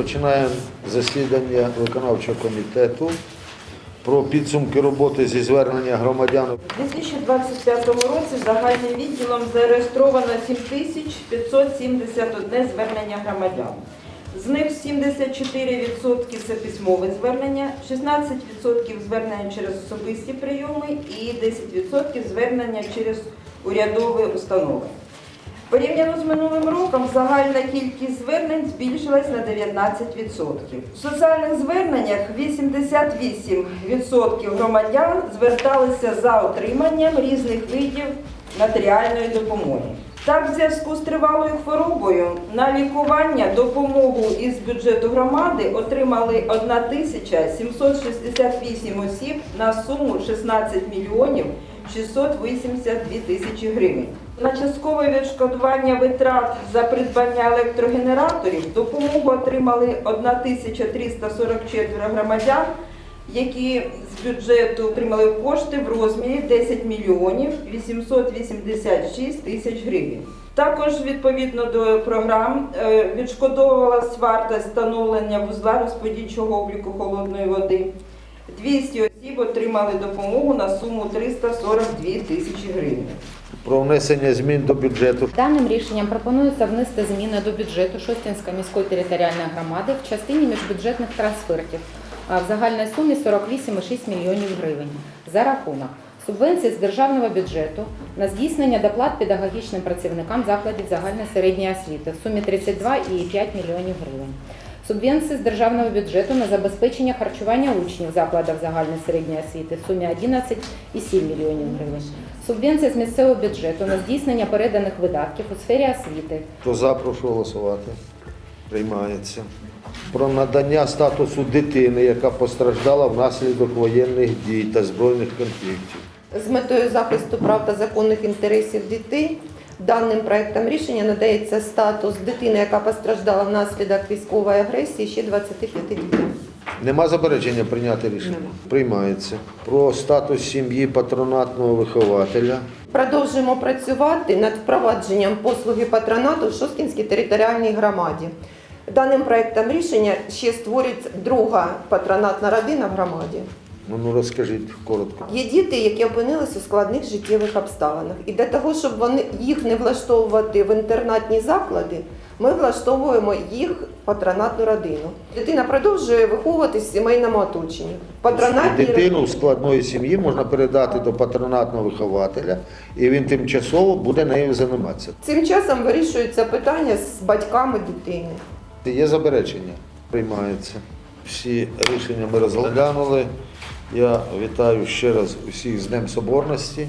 Розпочинаємо засідання виконавчого комітету про підсумки роботи зі звернення громадян. У 2025 році загальним відділом зареєстровано 7571 звернення громадян. З них 74% це письмове звернення, 16% звернення через особисті прийоми і 10% звернення через урядові установи. Порівняно з минулим роком загальна кількість звернень збільшилась на 19%. В соціальних зверненнях 88% громадян зверталися за отриманням різних видів матеріальної допомоги. Так, в зв'язку з тривалою хворобою на лікування допомогу із бюджету громади отримали 1768 осіб на суму 16 мільйонів 682 тисячі гривень. На часткове відшкодування витрат за придбання електрогенераторів допомогу отримали 1344 громадян, які з бюджету отримали кошти в розмірі 10 мільйонів 886 тисяч гривень. Також відповідно до програм е, відшкодовувалась вартість встановлення вузла розподільчого обліку холодної води. 200 осіб отримали допомогу на суму 342 тисячі гривень. Про внесення змін до бюджету. Даним рішенням пропонується внести зміни до бюджету Шостінської міської територіальної громади в частині міжбюджетних трансфертів в загальній сумі 48,6 мільйонів гривень за рахунок субвенцій з державного бюджету на здійснення доплат педагогічним працівникам закладів загальної середньої освіти в сумі 32,5 мільйонів гривень. Субвенції з державного бюджету на забезпечення харчування учнів закладів загальної середньої освіти в сумі 11,7 мільйонів гривень. Субвенція з місцевого бюджету на здійснення переданих видатків у сфері освіти Хто за, прошу голосувати. Приймається. Про надання статусу дитини, яка постраждала внаслідок воєнних дій та збройних конфліктів. З метою захисту прав та законних інтересів дітей даним проектом рішення надається статус дитини, яка постраждала внаслідок військової агресії ще 25 дітям. Нема заперечення прийняти рішення? Приймається. Про статус сім'ї патронатного вихователя. Продовжуємо працювати над впровадженням послуги патронату в Шосткінській територіальній громаді. Даним проектом рішення ще створюється друга патронатна родина в громаді. Ну, ну розкажіть коротко. Є діти, які опинилися у складних життєвих обставинах. І для того, щоб вони їх не влаштовувати в інтернатні заклади, ми влаштовуємо їх в патронатну родину. Дитина продовжує виховуватись в сімейному оточенні. В патронатній Дитину з складної сім'ї можна передати до патронатного вихователя, і він тимчасово буде нею займатися. Цим часом вирішується питання з батьками дитини. Є заперечення? Приймається. Всі рішення ми розглянули. Я вітаю ще раз усіх з Днем Соборності,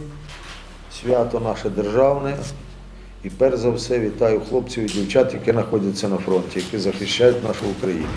свято наше державне. І перш за все вітаю хлопців і дівчат, які знаходяться на фронті, які захищають нашу Україну.